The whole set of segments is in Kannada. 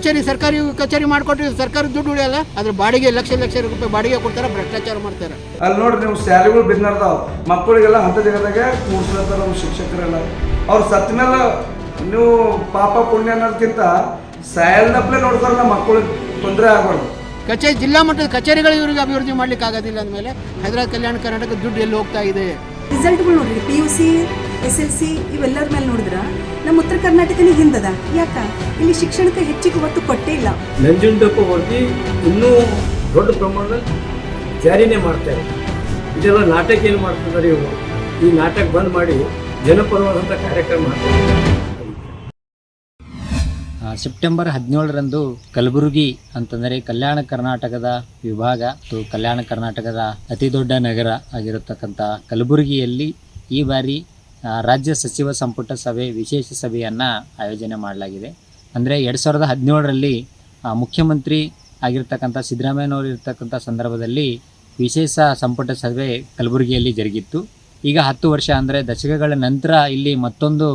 ಕಚೇರಿ ಸರ್ಕಾರಿ ಕಚೇರಿ ಮಾಡಿಕೊಟ್ಟು ಸರ್ಕಾರ ದುಡ್ಡು ಉಳಿಯಲ್ಲ? ಅದ್ರ ಬಾಡಿಗೆ ಲಕ್ಷ ಲಕ್ಷ ರೂಪಾಯಿ ಬಾಡಿಗೆ ಕೊಡ್ತಾರೆ ಭ್ರಷ್ಟಾಚಾರ ಮಾಡ್ತಾರೆ. ಅಲ್ಲಿ ನೋಡ್ರಿ ನೀವು ಸ್ಯಾಲಿಗಳು ಬಿದ್ದಿರ್ತಾವ ಮಕ್ಕಳಿಗೆಲ್ಲ ಹಂತ ಜಾಗದಾಗ ಕೂಡ್ಸ್ಲತ್ತಾರ ನಮ್ಮ ಶಿಕ್ಷಕರೆಲ್ಲ. ಅವ್ರು ಸತ್ತ ಮೇಲೆ ನೀವು ಪಾಪ ಪುಣ್ಯ ಅನ್ನೋದಕ್ಕಿಂತ ನೋಡ್ತಾರೆ ನಮ್ಮ ಮಕ್ಕಳಿಗೆ ತೊಂದರೆ ಆಗಬಾರ್ದು ಕಚೇರಿ ಜಿಲ್ಲಾ ಮಟ್ಟದ ಕಚೇರಿಗಳು ಇವರಿಗೆ ಅಭಿವೃದ್ಧಿ ಮಾಡ್ಲಿಕ್ಕೆ ಆಗೋದಿಲ್ಲ ಅಂದಮೇಲೆ ಹೈದರಾಬಾದ್ ಕಲ್ಯಾಣ ಕರ್ನಾಟಕ ದುಡ್ಡು ಎಲ್ಲಿ ಹೋಗ್ತಾ ಇದೆ? ರಿಸಲ್ಟ್ಗಳು ನೋಡ್ರಿ P U C S L C ಇವೆಲ್ಲರ ಮೇಲೆ ನೋಡಿದ್ರೆ ನಮ್ಮ ಉತ್ತರ ಕರ್ನಾಟಕನೇ ಹಿಂದದ. ಯಾಕ? ಇಲ್ಲಿ ಶಿಕ್ಷಣಕ್ಕೆ ಹೆಚ್ಚಿಗೆ ಒತ್ತು ಕೊಟ್ಟೇ ಇಲ್ಲ. ನಂಜುಂಡಪ್ಪ ವರದಿ ಇನ್ನೂ ದೊಡ್ಡ ಪ್ರಮಾಣದಲ್ಲಿ ಜಾರಿನೇ ಮಾಡ್ತಾರೆ. ಇದೆಲ್ಲ ನಾಟಕ ಏನು ಮಾಡ್ತಿದ್ದಾರೆ ಇವರು. ಈ ನಾಟಕ ಬಂದ್ ಮಾಡಿ ಜನಪರವಾದಂಥ ಕಾರ್ಯಕ್ರಮ ಆ, ಸೆಪ್ಟೆಂಬರ್ ಹದಿನೇಳರಂದು ಕಲಬುರಗಿ ಅಂತಂದರೆ ಕಲ್ಯಾಣ ಕರ್ನಾಟಕದ ವಿಭಾಗ ಮತ್ತು ಕಲ್ಯಾಣ ಕರ್ನಾಟಕದ ಅತಿ ದೊಡ್ಡ ನಗರ ಆಗಿರತಕ್ಕಂಥ ಕಲಬುರಗಿಯಲ್ಲಿ ಈ ಬಾರಿ ರಾಜ್ಯ ಸಚಿವ ಸಂಪುಟ ಸಭೆ, ವಿಶೇಷ ಸಭೆಯನ್ನು ಆಯೋಜನೆ ಮಾಡಲಾಗಿದೆ. ಅಂದರೆ ಎರಡು ಸಾವಿರದ ಹದಿನೇಳರಲ್ಲಿ ಮುಖ್ಯಮಂತ್ರಿ ಆಗಿರ್ತಕ್ಕಂಥ ಸಿದ್ದರಾಮಯ್ಯನವರು ಇರ್ತಕ್ಕಂಥ ಸಂದರ್ಭದಲ್ಲಿ ವಿಶೇಷ ಸಂಪುಟ ಸಭೆ ಕಲಬುರಗಿಯಲ್ಲಿ ಜರುಗಿತ್ತು. ಈಗ ಹತ್ತು ವರ್ಷ ಅಂದರೆ ದಶಕಗಳ ನಂತರ ಇಲ್ಲಿ ಮತ್ತೊಂದು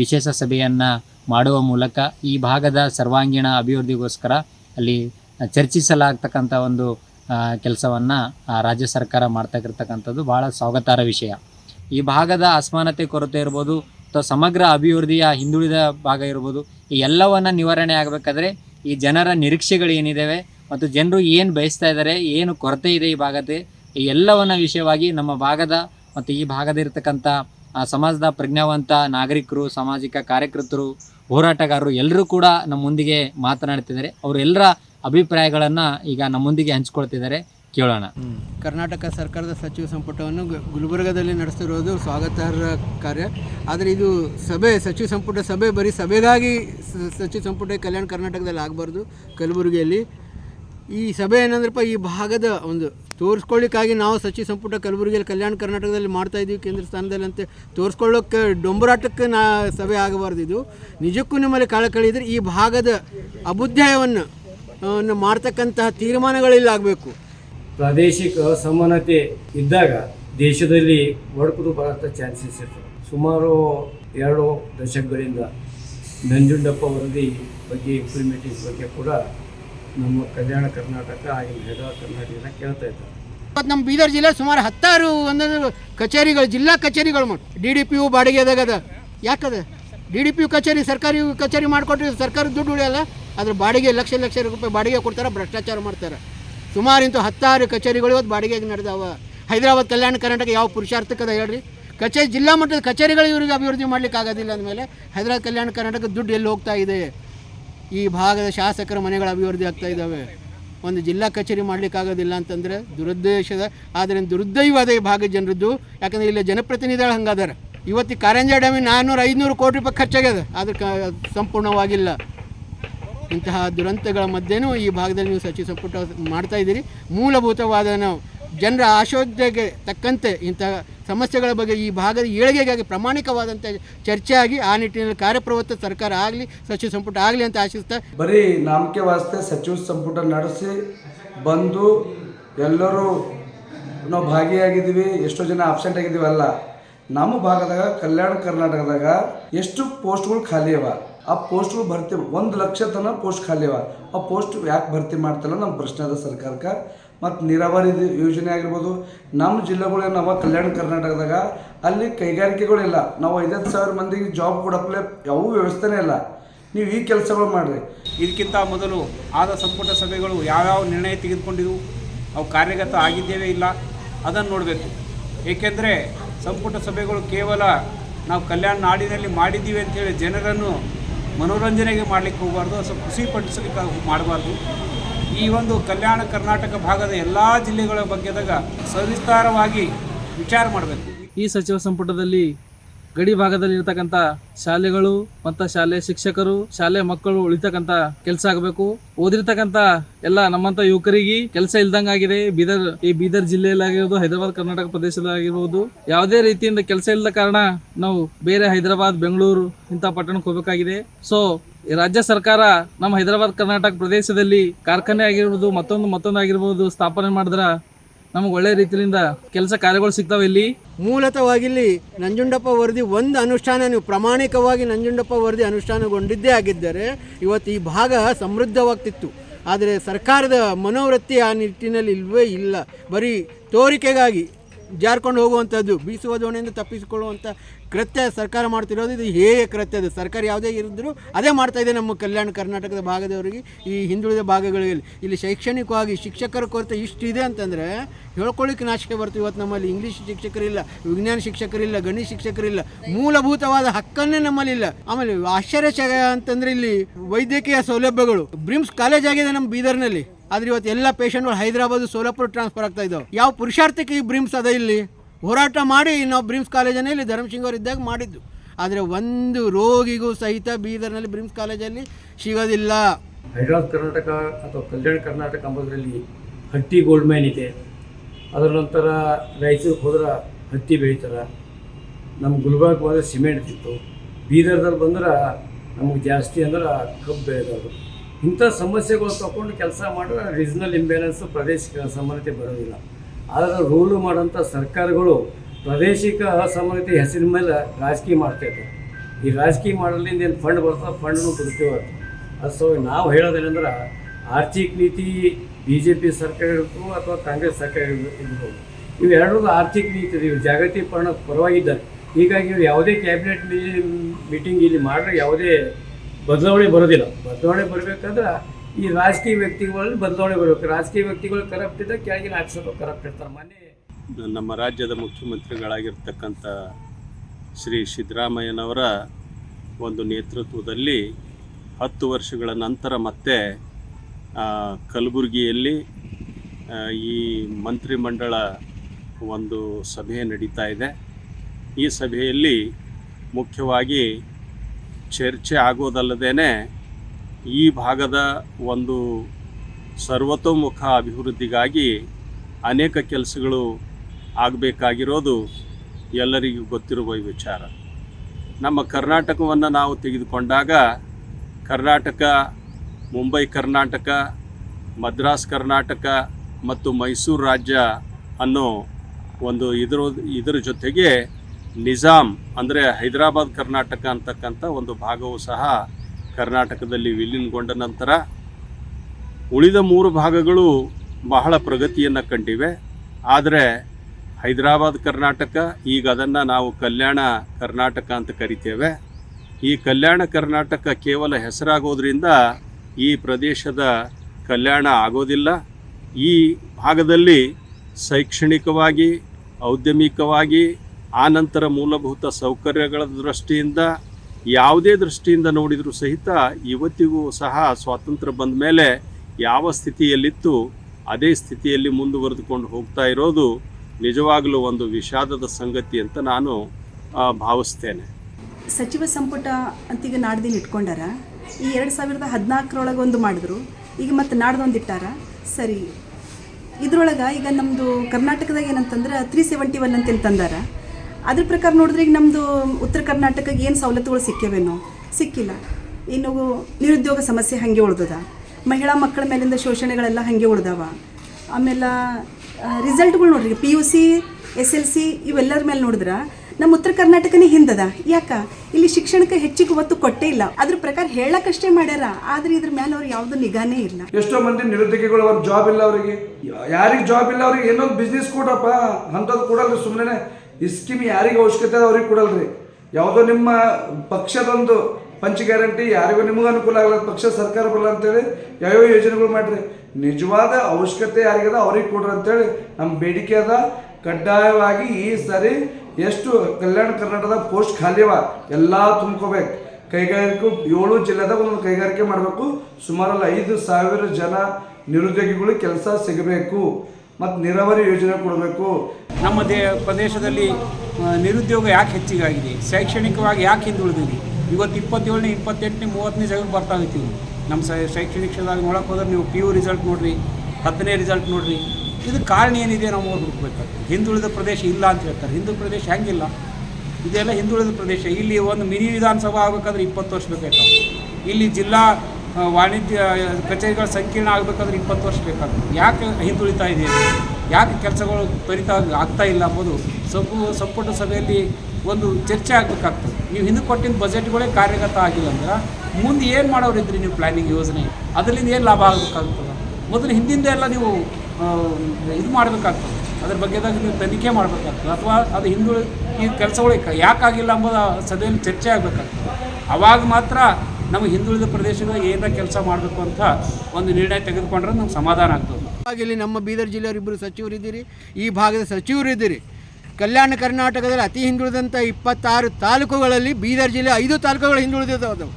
ವಿಶೇಷ ಸಭೆಯನ್ನು ಮಾಡುವ ಮೂಲಕ ಈ ಭಾಗದ ಸರ್ವಾಂಗೀಣ ಅಭಿವೃದ್ಧಿಗೋಸ್ಕರ ಅಲ್ಲಿ ಚರ್ಚಿಸಲಾಗ್ತಕ್ಕಂಥ ಒಂದು ಕೆಲಸವನ್ನು ರಾಜ್ಯ ಸರ್ಕಾರ ಮಾಡ್ತಕ್ಕಿರ್ತಕ್ಕಂಥದ್ದು ಭಾಳ ಸ್ವಾಗತಾರ್ಹ ವಿಷಯ. ಈ ಭಾಗದ ಅಸಮಾನತೆ ಕೊರತೆ ಇರ್ಬೋದು ಅಥವಾ ಸಮಗ್ರ ಅಭಿವೃದ್ಧಿಯ ಹಿಂದುಳಿದ ಭಾಗ ಇರ್ಬೋದು, ಈ ಎಲ್ಲವನ್ನು ನಿವಾರಣೆ ಆಗಬೇಕಾದ್ರೆ ಈ ಜನರ ನಿರೀಕ್ಷೆಗಳು ಏನಿದ್ದಾವೆ ಮತ್ತು ಜನರು ಏನು ಬಯಸ್ತಾ ಇದ್ದಾರೆ ಏನು ಕೊರತೆ ಇದೆ ಈ ಭಾಗದ ಈ ಎಲ್ಲವನ್ನ ವಿಷಯವಾಗಿ ನಮ್ಮ ಭಾಗದ ಮತ್ತು ಈ ಭಾಗದ ಇರತಕ್ಕಂಥ, ಆ ಸಮಾಜದ ಪ್ರಜ್ಞಾವಂತ ನಾಗರಿಕರು, ಸಾಮಾಜಿಕ ಕಾರ್ಯಕರ್ತರು, ಹೋರಾಟಗಾರರು ಎಲ್ಲರೂ ಕೂಡ ನಮ್ಮೊಂದಿಗೆ ಮಾತನಾಡ್ತಿದ್ದಾರೆ. ಅವರೆಲ್ಲರ ಅಭಿಪ್ರಾಯಗಳನ್ನು ಈಗ ನಮ್ಮೊಂದಿಗೆ ಹಂಚ್ಕೊಳ್ತಿದ್ದಾರೆ. ಕೇಳೋಣ. ಕರ್ನಾಟಕ ಸರ್ಕಾರದ ಸಚಿವ ಸಂಪುಟವನ್ನು ಗುಲ್ಬರ್ಗದಲ್ಲಿ ನಡೆಸ್ತಿರೋದು ಸ್ವಾಗತಾರ್ಹ ಕಾರ್ಯ. ಆದರೆ ಇದು ಸಭೆ, ಸಚಿವ ಸಂಪುಟ ಸಭೆ, ಬರೀ ಸಭೆಗಾಗಿ ಸಚಿವ ಸಂಪುಟ ಕಲ್ಯಾಣ ಕರ್ನಾಟಕದಲ್ಲಿ ಆಗಬಾರ್ದು ಕಲಬುರಗಿಯಲ್ಲಿ. ಈ ಸಭೆ ಏನಂದ್ರಪ್ಪ, ಈ ಭಾಗದ ಒಂದು ತೋರಿಸ್ಕೊಳ್ಳಿಕ್ಕಾಗಿ ನಾವು ಸಚಿವ ಸಂಪುಟ ಕಲಬುರಗಿಯಲ್ಲಿ ಕಲ್ಯಾಣ ಕರ್ನಾಟಕದಲ್ಲಿ ಮಾಡ್ತಾ ಇದ್ದೀವಿ ಕೇಂದ್ರ ಸ್ಥಾನದಲ್ಲಿ ಅಂತ ತೋರಿಸ್ಕೊಳ್ಳೋಕ್ಕೆ ಡೊಂಬರಾಟಕ್ಕೆ ನಾ ಸಭೆ ಆಗಬಾರ್ದು ಇದು. ನಿಜಕ್ಕೂ ನಿಮ್ಮಲ್ಲಿ ಕಳಕಳಿ ಇದ್ರೆ ಈ ಭಾಗದ ಅಬುದ್ಯಾಯವನ್ನು ಮಾಡ್ತಕ್ಕಂತಹ ತೀರ್ಮಾನಗಳಿಲ್ಲ ಆಗಬೇಕು. ಪ್ರಾದೇಶಿಕ ಅಸಮಾನತೆ ಇದ್ದಾಗ ದೇಶದಲ್ಲಿ ಒಡಕುದು ಬರತ್ತ ಚಾನ್ಸಸ್ ಇರ್ತದೆ. ಸುಮಾರು ಎರಡು ದಶಕಗಳಿಂದ ನಂಜುಂಡಪ್ಪ ವರದಿ ಬಗ್ಗೆ ಇಂಪ್ಲಿಮೆಂಟೇಷನ್ ಬಗ್ಗೆ ಕೂಡ ನಮ್ಮ ಕಲ್ಯಾಣ ಕರ್ನಾಟಕ ಆಗಿನ ಹೈದರಾಬಾದ್ ಕರ್ನಾಟಕನ ಕೇಳ್ತಾ ಇದ್ದಾರೆ. ಇವತ್ತು ನಮ್ಮ ಬೀದರ್ ಜಿಲ್ಲೆ ಸುಮಾರು ಹತ್ತಾರು ಒಂದೊಂದು ಕಚೇರಿಗಳು, ಜಿಲ್ಲಾ ಕಚೇರಿಗಳು ಮಾಡಿ ಡಿ ಡಿ ಪಿ ಯು ಬಾಡಿಗೆದಾಗ ಅದ. ಯಾಕದ? ಡಿ ಡಿ ಪಿ ಯು ಕಚೇರಿ, ಸರ್ಕಾರಿ ಕಚೇರಿ ಮಾಡಿಕೊಟ್ರೆ ಸರ್ಕಾರ ದುಡ್ಡು ಉಳಿಯಲ್ಲ ಅದ್ರ ಬಾಡಿಗೆ ಲಕ್ಷ ಲಕ್ಷ ರೂಪಾಯಿ ಬಾಡಿಗೆ ಕೊಡ್ತಾರೆ, ಭ್ರಷ್ಟಾಚಾರ ಮಾಡ್ತಾರೆ. ಸುಮಾರು ಇಂಥ ಹತ್ತಾರು ಕಚೇರಿಗಳು ಇವತ್ತು ಬಾಡಿಗೆಗೆ ನಡೆದಾವ. ಹೈದರಾಬಾದ್ ಕಲ್ಯಾಣ ಕರ್ನಾಟಕ ಯಾವ ಪುರುಷಾರ್ಥಕದ ಹೇಳ್ರಿ? ಕಚೇರಿ, ಜಿಲ್ಲಾ ಮಟ್ಟದ ಕಚೇರಿಗಳು ಇವರಿಗೆ ಅಭಿವೃದ್ಧಿ ಮಾಡಲಿಕ್ಕೆ ಆಗೋದಿಲ್ಲ ಅಂದಮೇಲೆ ಹೈದರಾಬಾದ್ ಕಲ್ಯಾಣ ಕರ್ನಾಟಕ ದುಡ್ಡು ಎಲ್ಲಿ ಹೋಗ್ತಾ ಇದೆ? ಈ ಭಾಗದ ಶಾಸಕರ ಮನೆಗಳ ಅಭಿವೃದ್ಧಿ ಆಗ್ತಾ ಇದ್ದಾವೆ ಒಂದು ಜಿಲ್ಲಾ ಕಚೇರಿ ಮಾಡ್ಲಿಕ್ಕಾಗೋದಿಲ್ಲ ಅಂತಂದರೆ ದುರುದ್ದೇಶದ, ಆದರೆ ದುರುದ್ದೈವಾದ ಈ ಭಾಗದ ಜನರದ್ದು. ಯಾಕಂದರೆ ಇಲ್ಲಿ ಜನಪ್ರತಿನಿಧಿಗಳು ಹಂಗಾದಾರೆ. ಇವತ್ತು ಕಾರಂಜಾ ಡ್ಯಾಮಿಗೆ ನಾನ್ನೂರು ಐದುನೂರು ಕೋಟಿ ರೂಪಾಯಿ ಖರ್ಚಾಗ್ಯದ. ಆದ್ರೆ ಸಂಪೂರ್ಣವಾಗಿಲ್ಲ. ಇಂತಹ ದುರಂತಗಳ ಮಧ್ಯೆನೂ ಈ ಭಾಗದಲ್ಲಿ ನೀವು ಸಚಿವ ಸಂಪುಟ ಮಾಡ್ತಾ ಇದ್ದೀರಿ. ಮೂಲಭೂತವಾದ ನಾವು ಜನರ ಆಶೋದ್ಯಗೆ ತಕ್ಕಂತೆ ಇಂತಹ ಸಮಸ್ಯೆಗಳ ಬಗ್ಗೆ ಈ ಭಾಗದ ಏಳಿಗೆಗಾಗಿ ಪ್ರಾಮಾಣಿಕವಾದಂಥ ಚರ್ಚೆ ಆಗಿ ಆ ನಿಟ್ಟಿನಲ್ಲಿ ಕಾರ್ಯಪ್ರವೃತ್ತ ಸರ್ಕಾರ ಆಗಲಿ, ಸಚಿವ ಸಂಪುಟ ಆಗಲಿ ಅಂತ ಆಶಿಸ್ತಾ ಬರೀ ನಾಮಕೆ ವಾಸ್ತೆ ಸಚಿವ ಸಂಪುಟ ನಡೆಸಿ ಬಂದು ಎಲ್ಲರೂ ನಾವು ಭಾಗಿಯಾಗಿದ್ದೀವಿ, ಎಷ್ಟೋ ಜನ ಆಬ್ಸೆಂಟ್ ಆಗಿದ್ದೀವಲ್ಲ. ನಮ್ಮ ಭಾಗದಾಗ, ಕಲ್ಯಾಣ ಕರ್ನಾಟಕದಾಗ ಎಷ್ಟು ಪೋಸ್ಟ್ಗಳು ಖಾಲಿ ಅವ. ಆ ಪೋಸ್ಟ್ಗಳು ಭರ್ತಿ ಒಂದು ಲಕ್ಷ ತನಕ ಪೋಸ್ಟ್ ಖಾಲಿ ಅವ. ಆ ಪೋಸ್ಟ್ ಯಾಕೆ ಭರ್ತಿ ಮಾಡ್ತಿಲ್ಲ ನಮ್ಮ ಪ್ರಶ್ನೆ ಅದ ಸರ್ಕಾರಕ್ಕೆ. ಮತ್ತು ನೀರಾವರಿ ಯೋಜನೆ ಆಗಿರ್ಬೋದು. ನಮ್ಮ ಜಿಲ್ಲೆಗಳು ಏನವ ಕಲ್ಯಾಣ ಕರ್ನಾಟಕದಾಗ, ಅಲ್ಲಿ ಕೈಗಾರಿಕೆಗಳಿಲ್ಲ. ನಾವು ಐದತ್ತು ಸಾವಿರ ಮಂದಿಗೆ ಜಾಬ್ ಕೊಡಪ್ಲೆ ಯಾವ ವ್ಯವಸ್ಥೆನೇ ಇಲ್ಲ. ನೀವು ಈ ಕೆಲಸಗಳು ಮಾಡಿರಿ. ಇದಕ್ಕಿಂತ ಮೊದಲು ಆದ ಸಂಪುಟ ಸಭೆಗಳು ಯಾವ್ಯಾವ ನಿರ್ಣಯ ತೆಗೆದುಕೊಂಡಿದ್ವು? ಅವು ಕಾರ್ಯಗತ ಆಗಿದ್ದೇವೆ ಇಲ್ಲ? ಅದನ್ನು ನೋಡಬೇಕು. ಏಕೆಂದರೆ ಸಂಪುಟ ಸಭೆಗಳು ಕೇವಲ ನಾವು ಕಲ್ಯಾಣ ನಾಡಿನಲ್ಲಿ ಮಾಡಿದ್ದೀವಿ ಅಂತೇಳಿ ಜನರನ್ನು ಮನೋರಂಜನೆಗೆ ಮಾಡಲಿಕ್ಕೆ ಹೋಗಬಾರ್ದು ಅಥವಾ ಖುಷಿ ಪಡಿಸಲಿಕ್ಕೆ ಮಾಡಬಾರ್ದು. ಈ ಒಂದು ಕಲ್ಯಾಣ ಕರ್ನಾಟಕ ಭಾಗದ ಎಲ್ಲ ಜಿಲ್ಲೆಗಳ ಬಗ್ಗೆದಾಗ ಸವಿಸ್ತಾರವಾಗಿ ವಿಚಾರ ಮಾಡಬೇಕು. ಈ ಸಚಿವ ಸಂಪುಟದಲ್ಲಿ ಗಡಿ ಭಾಗದಲ್ಲಿ ಇರ್ತಕ್ಕಂಥ ಶಾಲೆಗಳು ಮತ್ತು ಶಾಲೆ ಶಿಕ್ಷಕರು, ಶಾಲೆ ಮಕ್ಕಳು ಉಳಿತಕ್ಕಂಥ ಕೆಲಸ ಆಗಬೇಕು. ಓದಿರ್ತಕ್ಕಂಥ ಎಲ್ಲ ನಮ್ಮಂತ ಯುವಕರಿಗೆ ಕೆಲಸ ಇಲ್ದಂಗಾಗಿದೆ ಬೀದರ್, ಈ ಬೀದರ್ ಜಿಲ್ಲೆಯಲ್ಲಾಗಿರ್ಬೋದು ಹೈದರಾಬಾದ್, ಕರ್ನಾಟಕ ಪ್ರದೇಶದಲ್ಲಾಗಿರ್ಬೋದು. ಯಾವುದೇ ರೀತಿಯಿಂದ ಕೆಲಸ ಇಲ್ಲದ ಕಾರಣ ನಾವು ಬೇರೆ ಹೈದರಾಬಾದ್, ಬೆಂಗಳೂರು ಇಂಥ ಪಟ್ಟಣಕ್ಕೆ ಹೋಗಬೇಕಾಗಿದೆ. ಸೊ ರಾಜ್ಯ ಸರ್ಕಾರ ನಮ್ಮ ಹೈದರಾಬಾದ್, ಕರ್ನಾಟಕ ಪ್ರದೇಶದಲ್ಲಿ ಕಾರ್ಖಾನೆ ಆಗಿರ್ಬೋದು, ಮತ್ತೊಂದು ಮತ್ತೊಂದು ಆಗಿರ್ಬೋದು ಸ್ಥಾಪನೆ ಮಾಡಿದ್ರ ನಮಗೆ ಒಳ್ಳೆ ರೀತಿಯಿಂದ ಕೆಲಸ ಕಾರ್ಯಗಳು ಸಿಗ್ತಾವೆ ಇಲ್ಲಿ. ಮೂಲತವಾಗಿ ಇಲ್ಲಿ ನಂಜುಂಡಪ್ಪ ವರದಿ ಒಂದು ಅನುಷ್ಠಾನ ನೀವು ಪ್ರಾಮಾಣಿಕವಾಗಿ ನಂಜುಂಡಪ್ಪ ವರದಿ ಅನುಷ್ಠಾನಗೊಂಡಿದ್ದೇ ಆಗಿದ್ದರೆ ಇವತ್ತು ಈ ಭಾಗ ಸಮೃದ್ಧವಾಗ್ತಿತ್ತು. ಆದರೆ ಸರ್ಕಾರದ ಮನೋವೃತ್ತಿ ಆ ನಿಟ್ಟಿನಲ್ಲಿ ಇಲ್ವೇ ಇಲ್ಲ. ಬರೀ ತೋರಿಕೆಗಾಗಿ ಜಾರ್ಕೊಂಡು ಹೋಗುವಂಥದ್ದು, ಬೀಸುವ ದೋಣಿಯಿಂದ ತಪ್ಪಿಸಿಕೊಳ್ಳುವಂಥ ಕೃತ್ಯ ಸರ್ಕಾರ ಮಾಡ್ತಿರೋದು, ಇದು ಹೇಗೆ ಕೃತ್ಯ ಅದು? ಸರ್ಕಾರ ಯಾವುದೇ ಇದ್ದರೂ ಅದೇ ಮಾಡ್ತಾ ಇದೆ ನಮ್ಮ ಕಲ್ಯಾಣ ಕರ್ನಾಟಕದ ಭಾಗದವರಿಗೆ, ಈ ಹಿಂದುಳಿದ ಭಾಗಗಳಲ್ಲಿ ಇಲ್ಲಿ ಶೈಕ್ಷಣಿಕವಾಗಿ ಶಿಕ್ಷಕರ ಕೊರತೆ ಇಷ್ಟಿದೆ ಅಂತಂದರೆ, ಹೇಳ್ಕೊಳ್ಳಿಕ್ಕೆ ನಾಶಕ್ಕೆ ಬರ್ತೀವಿ ಇವತ್ತು ನಮ್ಮಲ್ಲಿ ಇಂಗ್ಲೀಷ್ ಶಿಕ್ಷಕರಿಲ್ಲ ವಿಜ್ಞಾನ ಶಿಕ್ಷಕರಿಲ್ಲ ಗಣಿತ ಶಿಕ್ಷಕರಿಲ್ಲ ಮೂಲಭೂತವಾದ ಹಕ್ಕನ್ನೇ ನಮ್ಮಲ್ಲಿ ಇಲ್ಲ. ಆಮೇಲೆ ಆಶ್ಚರ್ಯ ಅಂತಂದ್ರೆ ಇಲ್ಲಿ ವೈದ್ಯಕೀಯ ಸೌಲಭ್ಯಗಳು. ಬ್ರಿಮ್ಸ್ ಕಾಲೇಜ್ ಆಗಿದೆ ನಮ್ಮ ಬೀದರ್ನಲ್ಲಿ. ಆದ್ರೆ ಇವತ್ತು ಎಲ್ಲ ಪೇಷಂಟ್ಗಳು ಹೈದರಾಬಾದ್ ಸೋಲಾಪುರ ಟ್ರಾನ್ಸ್ಫರ್ ಆಗ್ತಾ ಇದ್ದಾವೆ. ಯಾವ ಪುರುಷಾರ್ಥಕ್ಕೆ ಈ ಬ್ರಿಮ್ಸ್ ಅದ ಇಲ್ಲಿ? ಹೋರಾಟ ಮಾಡಿ ನಾವು ಬ್ರಿಮ್ಸ್ ಕಾಲೇಜನ್ನು ಇಲ್ಲಿ ಧರ್ಮಸಿಂಗ್ ಅವರು ಇದ್ದಾಗ ಮಾಡಿದ್ದು. ಆದರೆ ಒಂದು ರೋಗಿಗೂ ಸಹಿತ ಬೀದರ್ನಲ್ಲಿ ಬ್ರಿಮ್ಸ್ ಕಾಲೇಜಲ್ಲಿ ಸಿಗೋದಿಲ್ಲ. ಹೈದರಾಬಾದ್ ಕರ್ನಾಟಕ ಅಥವಾ ಕಲ್ಯಾಣ ಕರ್ನಾಟಕ ಅಂಬೋದ್ರಲ್ಲಿ ಹಟ್ಟಿ ಗೋಲ್ಡ್ ಮೈನ್ ಇದೆ. ಅದರ ನಂತರ ರಾಯಚೂರಿಗೆ ಹೋದ್ರೆ ಹತ್ತಿ ಬೆಳಿತಾರೆ. ನಮ್ಮ ಗುಲ್ಬರ್ಗ ಹೋದ್ರೆ ಸಿಮೆಂಟ್ ಇತ್ತು. ಬೀದರ್ದಲ್ಲಿ ಬಂದ್ರೆ ನಮಗೆ ಜಾಸ್ತಿ ಅಂದ್ರೆ ಕಬ್ಬು ಬೆಳೆದವರು. ಇಂಥ ಸಮಸ್ಯೆಗಳು ತಗೊಂಡು ಕೆಲಸ ಮಾಡಿದ್ರೆ ರೀಜ್ನಲ್ ಇಂಬ್ಯಾಲೆನ್ಸು ಪ್ರದೇಶಕ್ಕೆ ಸಮಾನತೆ ಬರೋದಿಲ್ಲ. ಆದರೆ ರೂಲು ಮಾಡೋಂಥ ಸರ್ಕಾರಗಳು ಪ್ರಾದೇಶಿಕ ಅಸಮಾನತೆ ಹೆಸರಿನ ಮೇಲೆ ರಾಜಕೀಯ ಮಾಡ್ತಾಯಿದ್ದಾರೆ ಈ ರಾಜಕೀಯ ಮಾಡಲಿಂದ ಏನು ಫಂಡ್ ಬರ್ತದೆ? ಫಂಡ್ನು ದುರುಪಯೋಗ ಅದು ಸೊ ನಾವು ಹೇಳೋದೇನೆಂದ್ರೆ ಆರ್ಥಿಕ ನೀತಿ ಬಿ ಜೆ ಪಿ ಸರ್ಕಾರ ಇರ್ಬೋದು ಅಥವಾ ಕಾಂಗ್ರೆಸ್ ಸರ್ಕಾರ ಇರ್ಬೋದು. ಇವೆರಡರದ್ದು ಆರ್ಥಿಕ ನೀತಿ ಇವು ಜಾಗತೀಕರಣ ಪರವಾಗಿದ್ದಾರೆ ಹೀಗಾಗಿ ಇವ್ರು ಯಾವುದೇ ಕ್ಯಾಬಿನೆಟ್ ಮೀಟಿಂಗ್ ಇಲ್ಲಿ ಮಾಡಿದ್ರೆ ಯಾವುದೇ ಬದಲಾವಣೆ ಬರೋದಿಲ್ಲ. ಬದಲಾವಣೆ ಬರಬೇಕಂದ್ರೆ ಈ ರಾಜಕೀಯ ವ್ಯಕ್ತಿಗಳಲ್ಲಿ ಬದಲಾವಣೆ ಬರಬೇಕು. ರಾಜಕೀಯ ವ್ಯಕ್ತಿಗಳು ಕರಪ್ಟ್ ಇದ್ದ ಕೆಳಗಿನ ಆಫೀಸರು ಕರಪ್ಟ್ ಇರ್ತಾರೆ. ಮನೆ ನಮ್ಮ ರಾಜ್ಯದ ಮುಖ್ಯಮಂತ್ರಿಗಳಾಗಿರ್ತಕ್ಕಂಥ ಶ್ರೀ ಸಿದ್ದರಾಮಯ್ಯನವರ ಒಂದು ನೇತೃತ್ವದಲ್ಲಿ ಹತ್ತು ವರ್ಷಗಳ ನಂತರ ಮತ್ತೆ ಕಲಬುರಗಿಯಲ್ಲಿ ಈ ಮಂತ್ರಿಮಂಡಲ ಒಂದು ಸಭೆ ನಡೀತಾ ಇದೆ. ಈ ಸಭೆಯಲ್ಲಿ ಮುಖ್ಯವಾಗಿ ಚರ್ಚೆ ಆಗೋದಲ್ಲದೇ ಈ ಭಾಗದ ಒಂದು ಸರ್ವತೋಮುಖ ಅಭಿವೃದ್ಧಿಗಾಗಿ ಅನೇಕ ಕೆಲಸಗಳು ಆಗಬೇಕಾಗಿರೋದು ಎಲ್ಲರಿಗೂ ಗೊತ್ತಿರುವ ವಿಚಾರ. ನಮ್ಮ ಕರ್ನಾಟಕವನ್ನು ನಾವು ತೆಗೆದುಕೊಂಡಾಗ ಕರ್ನಾಟಕ, ಮುಂಬೈ ಕರ್ನಾಟಕ, ಮದ್ರಾಸ್ ಕರ್ನಾಟಕ ಮತ್ತು ಮೈಸೂರು ರಾಜ್ಯ ಅನ್ನೋ ಒಂದು ಇದರ ಇದರ ಜೊತೆಗೆ ನಿಜಾಮ್ ಅಂದರೆ ಹೈದರಾಬಾದ್ ಕರ್ನಾಟಕ ಅಂತಕ್ಕಂಥ ಒಂದು ಭಾಗವು ಸಹ ಕರ್ನಾಟಕದಲ್ಲಿ ವಿಲೀನಗೊಂಡ ನಂತರ ಉಳಿದ ಮೂರು ಭಾಗಗಳು ಬಹಳ ಪ್ರಗತಿಯನ್ನು ಕಂಡಿವೆ. ಆದರೆ ಹೈದರಾಬಾದ್ ಕರ್ನಾಟಕ, ಈಗ ಅದನ್ನು ನಾವು ಕಲ್ಯಾಣ ಕರ್ನಾಟಕ ಅಂತ ಕರಿತೇವೆ. ಈ ಕಲ್ಯಾಣ ಕರ್ನಾಟಕ ಕೇವಲ ಹೆಸರಾಗೋದ್ರಿಂದ ಈ ಪ್ರದೇಶದ ಕಲ್ಯಾಣ ಆಗೋದಿಲ್ಲ. ಈ ಭಾಗದಲ್ಲಿ ಶೈಕ್ಷಣಿಕವಾಗಿ, ಔದ್ಯಮಿಕವಾಗಿ ಆನಂತರ ಮೂಲಭೂತ ಸೌಕರ್ಯಗಳ ದೃಷ್ಟಿಯಿಂದ ಯಾವುದೇ ದೃಷ್ಟಿಯಿಂದ ನೋಡಿದರೂ ಸಹಿತ ಇವತ್ತಿಗೂ ಸಹ ಸ್ವಾತಂತ್ರ್ಯ ಬಂದ ಮೇಲೆ ಯಾವ ಸ್ಥಿತಿಯಲ್ಲಿತ್ತು, ಅದೇ ಸ್ಥಿತಿಯಲ್ಲಿ ಮುಂದುವರೆದುಕೊಂಡು ಹೋಗ್ತಾ ಇರೋದು ನಿಜವಾಗಲೂ ಒಂದು ವಿಷಾದದ ಸಂಗತಿ ಅಂತ ನಾನು ಭಾವಿಸ್ತೇನೆ. ಸಚಿವ ಸಂಪುಟ ಅಂತೀಗ ನಾಡ್ದಿನ ಇಟ್ಕೊಂಡಾರ? ಈ ಎರಡು ಸಾವಿರದ ಹದಿನಾಲ್ಕರೊಳಗೆ ಒಂದು ಮಾಡಿದ್ರು. ಈಗ ಮತ್ತೆ ನಾಡ್ದೊಂದು ಇಟ್ಟಾರ? ಸರಿ. ಇದ್ರೊಳಗೆ ಈಗ ನಮ್ಮದು ಕರ್ನಾಟಕದಾಗ ಏನಂತಂದ್ರೆ ತ್ರೀ ಸೆವೆಂಟಿ ಒನ್ ಅಂತೇಳಿ ತಂದಾರ. ಅದ್ರ ಪ್ರಕಾರ ನೋಡಿದ್ರೆ ಈಗ ನಮ್ಮದು ಉತ್ತರ ಕರ್ನಾಟಕಕ್ಕೆ ಏನು ಸವಲತ್ತುಗಳು ಸಿಕ್ಕೇವೇನೋ? ಸಿಕ್ಕಿಲ್ಲ. ಇನ್ನು ನಿರುದ್ಯೋಗ ಸಮಸ್ಯೆ ಹಾಗೆ ಉಳ್ದದ. ಮಹಿಳಾ ಮಕ್ಕಳ ಮೇಲಿಂದ ಶೋಷಣೆಗಳೆಲ್ಲ ಹಾಗೆ ಉಳ್ದಾವ. ಆಮೇಲೆ ರಿಸಲ್ಟ್ಗಳು ನೋಡ್ರಿ. P U C S L C ಇವೆಲ್ಲರ ಮೇಲೆ ನೋಡಿದ್ರೆ ನಮ್ಮ ಉತ್ತರ ಕರ್ನಾಟಕನೇ ಹಿಂದದ. ಯಾಕ? ಇಲ್ಲಿ ಶಿಕ್ಷಣಕ್ಕೆ ಹೆಚ್ಚಿಗೆ ಒತ್ತು ಕೊಟ್ಟೇ ಇಲ್ಲ. ಅದ್ರ ಪ್ರಕಾರ ಹೇಳಕ್ಕಷ್ಟೇ ಮಾಡ್ಯಾರ. ಆದ್ರೆ ಇದ್ರ ಮೇಲೆ ಅವ್ರು ಯಾವ್ದು ನಿಗಾನೇ ಇಲ್ಲ. ಎಷ್ಟೋ ಮಂದಿ ನಿರುದ್ಯೋಗಿಗಳು ಅವ್ರ ಜಾಬ್ ಇಲ್ಲ ಅವರಿಗೆ. ಯಾರಿಗೆ ಜಾಬ್ ಇಲ್ಲ ಅವ್ರಿಗೆ ಏನೊಂದು ಬಿಸ್ನೆಸ್ ಕೊಡಪ್ಪ. ಅಂತದ್ ಕೂಡ ಸುಮ್ಮನೆ ಈ ಸ್ಕೀಮ್ ಯಾರಿಗೆ ಅವಶ್ಯಕತೆ ಅದ ಅವ್ರಿಗೆ ಕೊಡಲ್ರಿ. ಯಾವುದೋ ನಿಮ್ಮ ಪಕ್ಷದೊಂದು ಪಂಚ ಗ್ಯಾರಂಟಿ ಯಾರಿಗೂ ನಿಮಗೂ ಅನುಕೂಲ ಆಗಲ್ಲ, ಪಕ್ಷ ಸರ್ಕಾರ ಬರಲ್ಲ ಅಂತೇಳಿ ಯಾವ್ಯಾವ ಯೋಜನೆಗಳು ಮಾಡ್ರಿ. ನಿಜವಾದ ಅವಶ್ಯಕತೆ ಯಾರಿಗದ ಅವ್ರಿಗೆ ಕೊಡ್ರಿ ಅಂತೇಳಿ ನಮ್ಮ ಬೇಡಿಕೆ ಅದ. ಕಡ್ಡಾಯವಾಗಿ ಈ ಸಾರಿ ಎಷ್ಟು ಕಲ್ಯಾಣ ಕರ್ನಾಟಕದ ಪೋಸ್ಟ್ ಖಾಲಿವ ಎಲ್ಲ ತುಂಬ್ಕೋಬೇಕು. ಕೈಗಾರಿಕೆ ಏಳು ಜಿಲ್ಲೆದಾಗ ಒಂದೊಂದು ಕೈಗಾರಿಕೆ ಮಾಡಬೇಕು. ಸುಮಾರು ಅಲ್ಲಿ ಐದು ಸಾವಿರ ಜನ ನಿರುದ್ಯೋಗಿಗಳು ಕೆಲಸ ಸಿಗಬೇಕು. ಮತ್ತು ನೀರಾವರಿ ಯೋಜನೆ ಕೊಡಬೇಕು. ನಮ್ಮ ದೇ, ಪ್ರದೇಶದಲ್ಲಿ ನಿರುದ್ಯೋಗ ಯಾಕೆ ಹೆಚ್ಚಿಗಾಗಿದೆ? ಶೈಕ್ಷಣಿಕವಾಗಿ ಯಾಕೆ ಹಿಂದುಳಿದೀವಿ ಇವತ್ತು ಇಪ್ಪತ್ತೇಳನೇ, ಇಪ್ಪತ್ತೆಂಟನೇ, ಮೂವತ್ತನೇ ಜಾಗ ಬರ್ತಾ ಹೋಗ್ತೀವಿ ನಮ್ಮ ಶೈಕ್ಷಣಿಕ ಕ್ಷೇತ್ರದಾಗ ನೋಡಕ್ಕೆ ಹೋದ್ರೆ ನೀವು ಪಿ ಯು ರಿಸಲ್ಟ್ ನೋಡ್ರಿ, ಹತ್ತನೇ ರಿಸಲ್ಟ್ ನೋಡ್ರಿ. ಇದು ಕಾರಣ ಏನಿದೆ ನಾವು ಹುಡುಕ್ಬೇಕಾಗ್ತದೆ ಹಿಂದುಳಿದ ಪ್ರದೇಶ ಇಲ್ಲ ಅಂತ ಹೇಳ್ತಾರೆ. ಹಿಂದೂ ಪ್ರದೇಶ ಹೆಂಗಿಲ್ಲ? ಇದೆಲ್ಲ ಹಿಂದುಳಿದ ಪ್ರದೇಶ. ಇಲ್ಲಿ ಒಂದು ಮಿನಿ ವಿಧಾನಸಭಾ ಆಗಬೇಕಾದ್ರೆ ಇಪ್ಪತ್ತು ವರ್ಷ ಬೇಕಾಯ್ತು ಇಲ್ಲಿ ಜಿಲ್ಲಾ ವಾಣಿಜ್ಯ ಕಚೇರಿಗಳ ಸಂಕೀರ್ಣ ಆಗಬೇಕಾದ್ರೆ ಇಪ್ಪತ್ತು ವರ್ಷ ಬೇಕಾಗ್ತದೆ ಯಾಕೆ ಹಿಂದುಳಿತಾ ಇದೆ ಯಾಕೆ ಕೆಲಸಗಳು ತ್ವರಿತ ಆಗ್ತಾ ಇಲ್ಲ ಅಂಬೋದು ಸಂಪು ಸಂಪುಟ ಸಭೆಯಲ್ಲಿ ಒಂದು ಚರ್ಚೆ ಆಗಬೇಕಾಗ್ತದೆ. ನೀವು ಹಿಂದೆ ಕೊಟ್ಟಿದ್ದ ಬಜೆಟ್ಗಳೇ ಕಾರ್ಯಗತ ಆಗಿಲ್ಲ ಅಂದ್ರೆ ಮುಂದೆ ಏನು ಮಾಡೋರಿದ್ರಿ ನೀವು ಪ್ಲ್ಯಾನಿಂಗ್ ಯೋಜನೆ? ಅದರಿಂದ ಏನು ಲಾಭ ಆಗಬೇಕಾಗ್ತದೆ? ಮೊದಲು ಹಿಂದಿಂದ ಎಲ್ಲ ನೀವು ಇದು ಮಾಡಬೇಕಾಗ್ತದೆ. ಅದ್ರ ಬಗ್ಗೆದಾಗ ನೀವು ತನಿಖೆ ಮಾಡಬೇಕಾಗ್ತದೆ. ಅಥವಾ ಅದು ಹಿಂದುಳಿ ಈ ಕೆಲಸಗಳು ಯಾಕಾಗಿಲ್ಲ ಅಂಬೋದು ಸಭೆಯಲ್ಲಿ ಚರ್ಚೆ ಆಗಬೇಕಾಗ್ತದೆ. ಅವಾಗ ಮಾತ್ರ ನಮಗೆ ಹಿಂದುಳಿದ ಪ್ರದೇಶದಾಗ ಏನ ಕೆಲಸ ಮಾಡಬೇಕು ಅಂತ ಒಂದು ನಿರ್ಣಯ ತೆಗೆದುಕೊಂಡ್ರೆ ನಮ್ಗೆ ಸಮಾಧಾನ ಆಗ್ತದೆ. ಇಲ್ಲಿ ನಮ್ಮ ಬೀದರ್ ಜಿಲ್ಲೆಯವರು ಇಬ್ಬರು ಸಚಿವರಿದ್ದೀರಿ ಈ ಭಾಗದ ಸಚಿವರಿದ್ದೀರಿ ಕಲ್ಯಾಣ ಕರ್ನಾಟಕದಲ್ಲಿ ಅತಿ ಹಿಂದುಳಿದಂಥ ಇಪ್ಪತ್ತಾರು ತಾಲೂಕುಗಳಲ್ಲಿ ಬೀದರ್ ಜಿಲ್ಲೆ ಐದು ತಾಲೂಕುಗಳು ಹಿಂದುಳಿದವು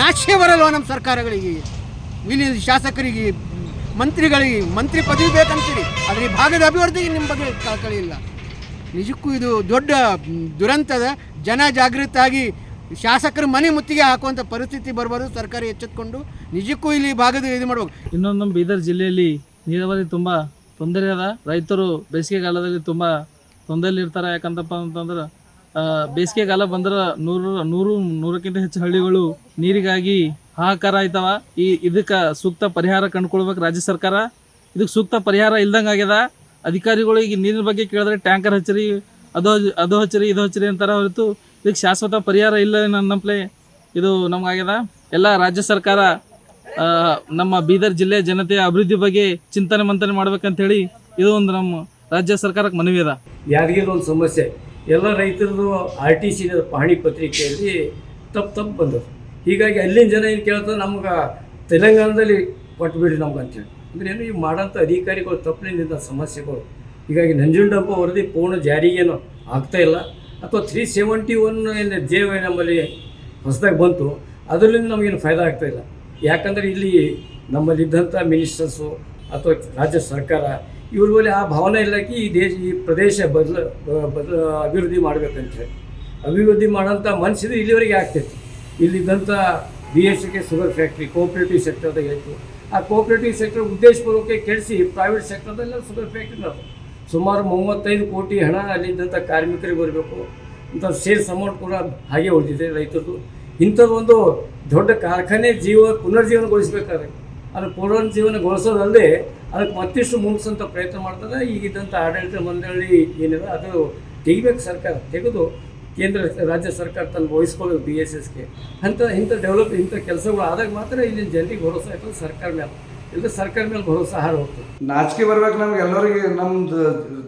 ನಾಶೆ ಬರಲ್ವ ನಮ್ಮ ಸರ್ಕಾರಗಳಿಗೆ? ಇಲ್ಲಿ ಶಾಸಕರಿಗೆ, ಮಂತ್ರಿಗಳಿಗೆ ಮಂತ್ರಿ ಪದವಿ ಬೇಕಂತೀರಿ. ಆದರೆ ಈ ಭಾಗದ ಅಭಿವೃದ್ಧಿಗೆ ನಿಮ್ಮ ಬಗ್ಗೆ ಕಳಕಳಿ ಇಲ್ಲ. ನಿಜಕ್ಕೂ ಇದು ದೊಡ್ಡ ದುರಂತದ ಜನ ಜಾಗೃತಾಗಿ ಶಾಸಕರ ಮನೆ ಮುತ್ತಿಗೆ ಹಾಕುವಂಥ ಪರಿಸ್ಥಿತಿ ಬರಬಾರ್ದು. ಸರ್ಕಾರ ಎಚ್ಚೆತ್ಕೊಂಡು ನಿಜಕ್ಕೂ ಇಲ್ಲಿ ಭಾಗದ ಇದು ಮಾಡಬೇಕು. ಇನ್ನೊಂದು ಬೀದರ್ ಜಿಲ್ಲೆಯಲ್ಲಿ ನೀರಾವರಿ ತುಂಬ ತೊಂದರೆ ಅದ. ರೈತರು ಬೇಸಿಗೆಗಾಲದಲ್ಲಿ ತುಂಬ ತೊಂದರೆಲಿರ್ತಾರೆ ಯಾಕಂತಪ್ಪ ಅಂತಂದ್ರೆ ಬೇಸಿಗೆಗಾಲ ಬಂದ್ರೆ ನೂರು ನೂರು, ನೂರಕ್ಕಿಂತ ಹೆಚ್ಚು ಹಳ್ಳಿಗಳು ನೀರಿಗಾಗಿ ಹಾಹಾಕಾರ ಆಯ್ತವ. ಈ ಇದಕ್ಕೆ ಸೂಕ್ತ ಪರಿಹಾರ ಕಂಡುಕೊಳ್ಬೇಕು ರಾಜ್ಯ ಸರ್ಕಾರ. ಇದಕ್ಕೆ ಸೂಕ್ತ ಪರಿಹಾರ ಇಲ್ದಂಗೆ ಆಗ್ಯದ. ಅಧಿಕಾರಿಗಳಿಗೆ ನೀರಿನ ಬಗ್ಗೆ ಕೇಳಿದ್ರೆ ಟ್ಯಾಂಕರ್ ಹಚ್ಚಿರಿ, ಅದು ಅದು ಹಚ್ಚಿರಿ, ಇದು ಹಚ್ಚಿರಿ ಅಂತಾರೆ ಹೊರತು ಇದಕ್ಕೆ ಶಾಶ್ವತ ಪರಿಹಾರ ಇಲ್ಲ ನನ್ನ ನಂಪ್ಲೆ ಇದು ನಮಗಾಗ್ಯದ. ಎಲ್ಲ ರಾಜ್ಯ ಸರ್ಕಾರ ನಮ್ಮ ಬೀದರ್ ಜಿಲ್ಲೆ ಜನತೆಯ ಅಭಿವೃದ್ಧಿ ಬಗ್ಗೆ ಚಿಂತನೆ ಮಂತನೆ ಮಾಡ್ಬೇಕಂತ ಹೇಳಿ ಇದು ಒಂದು ನಮ್ಮ ರಾಜ್ಯ ಸರ್ಕಾರಕ್ಕೆ ಮನವಿ ಅದ. ಯಾದಗಿರಿ ಒಂದು ಸಮಸ್ಯೆ, ಎಲ್ಲ ರೈತರದು ಆರ್ ಟಿ ಸಿ ಪಹಣಿ ಪತ್ರಿಕೆಯಲ್ಲಿ ತಪ್ಪು ತಪ್ಪು ಬಂದವು ಹೀಗಾಗಿ ಅಲ್ಲಿನ ಜನ ಏನು ಕೇಳ್ತಾರೆ, ನಮ್ಗೆ ತೆಲಂಗಾಣದಲ್ಲಿ ಕೊಟ್ಬಿಡ್ರಿ ನಮ್ಗೆ ಅಂತೇಳಿ ಅಂದ್ರೆ ಏನು ಈ ಮಾಡೋಂಥ ಅಧಿಕಾರಿಗಳು ತಪ್ಪಲಿನಿಂದ ಸಮಸ್ಯೆಗಳು. ಹೀಗಾಗಿ ನಂಜುಂಡಪ್ಪ ವರದಿ ಪೂರ್ಣ ಜಾರಿಗೇನು ಆಗ್ತಾ ಇಲ್ಲ. ಅಥವಾ ತ್ರೀ ಸೆವೆಂಟಿ ಒನ್ ಏನು ಜೆ ನಮ್ಮಲ್ಲಿ ಹೊಸದಾಗಿ ಬಂತು ಅದರಿಂದ ನಮಗೇನು ಫಾಯ್ದಾ ಆಗ್ತಾ ಇಲ್ಲ. ಯಾಕಂದರೆ ಇಲ್ಲಿ ನಮ್ಮಲ್ಲಿದ್ದಂಥ ಮಿನಿಸ್ಟರ್ಸು ಅಥವಾ ರಾಜ್ಯ ಸರ್ಕಾರ, ಇವ್ರ ಮೇಲೆ ಆ ಭಾವನೆ ಇಲ್ಲಕ್ಕೆ ಈ ದೇಶ, ಈ ಪ್ರದೇಶ ಬದಲ ಬದಲ ಅಭಿವೃದ್ಧಿ ಮಾಡ್ಬೇಕಂತ ಹೇಳಿ. ಅಭಿವೃದ್ಧಿ ಮಾಡೋಂಥ ಮನಸ್ಸಿದು ಇಲ್ಲಿವರೆಗೆ ಆಗ್ತೈತಿ ಇಲ್ಲಿದ್ದಂಥ B S K sugar factory cooperative ಸೆಕ್ಟರ್ದಾಗ ಇತ್ತು ಆ ಕೋಆಪ್ರೇಟಿವ್ ಸೆಕ್ಟರ್ ಉದ್ದೇಶಪೂರ್ವಕ್ಕೆ ಕೆಡಿಸಿ ಪ್ರೈವೇಟ್ ಸೆಕ್ಟರ್ದಲ್ಲ ಶುಗರ್ ಫ್ಯಾಕ್ಟ್ರಿ ನಡೆದು ಸುಮಾರು ಮೂವತ್ತೈದು ಕೋಟಿ ಹಣ ಅಲ್ಲಿದ್ದಂಥ ಕಾರ್ಮಿಕರಿಗೆ ಬರಬೇಕು. ಇಂಥ ಸೇಲ್ಸ್ ಅಮೌಂಟ್ ಕೂಡ ಹಾಗೆ ಉಳಿದಿದೆ ರೈತರದು. ಇಂಥದ್ದೊಂದು ದೊಡ್ಡ ಕಾರ್ಖಾನೆ ಜೀವ ಪುನರ್ಜೀವನಗೊಳಿಸ್ಬೇಕಾದ್ರೆ ಅದು ಪುನರ್ಜೀವನಗೊಳಿಸೋದಲ್ಲದೆ ಅದಕ್ಕೆ ಮತ್ತಿಷ್ಟು ಮುಗಿಸೋಂಥ ಪ್ರಯತ್ನ ಮಾಡ್ತಾರೆ ಈಗಿದ್ದಂಥ ಆಡಳಿತ ಮಂಡಳಿ ಏನಿದೆ ಅದು ತೆಗಿಬೇಕು ಸರ್ಕಾರ, ತೆಗೆದು ಕೇಂದ್ರ, ರಾಜ್ಯ ಸರ್ಕಾರ ತನ್ನ ವಹಿಸ್ಕೊಳ್ಬೇಕು ಬಿ ಎಸ್ ಎಸ್ಗೆ ಅಂಥ ಇಂಥ ಡೆವಲಪ್ ಇಂಥ ಕೆಲಸಗಳು ಆದಾಗ ಮಾತ್ರ ಇಲ್ಲಿನ ಜನರಿಗೆ ಭರೋಸಾ ಸರ್ಕಾರ ಮೇಲೆ. ಇಲ್ಲ ಸರ್ಕಾರ ಮೇಲೆ ಭರೋಸಾ ಹಾರ ಹೋಗ್ತದೆ. ನಾಚಿಕೆ ಬರ್ಬೇಕು ನಮ್ಗೆ ಎಲ್ಲರಿಗೆ, ನಮ್ದು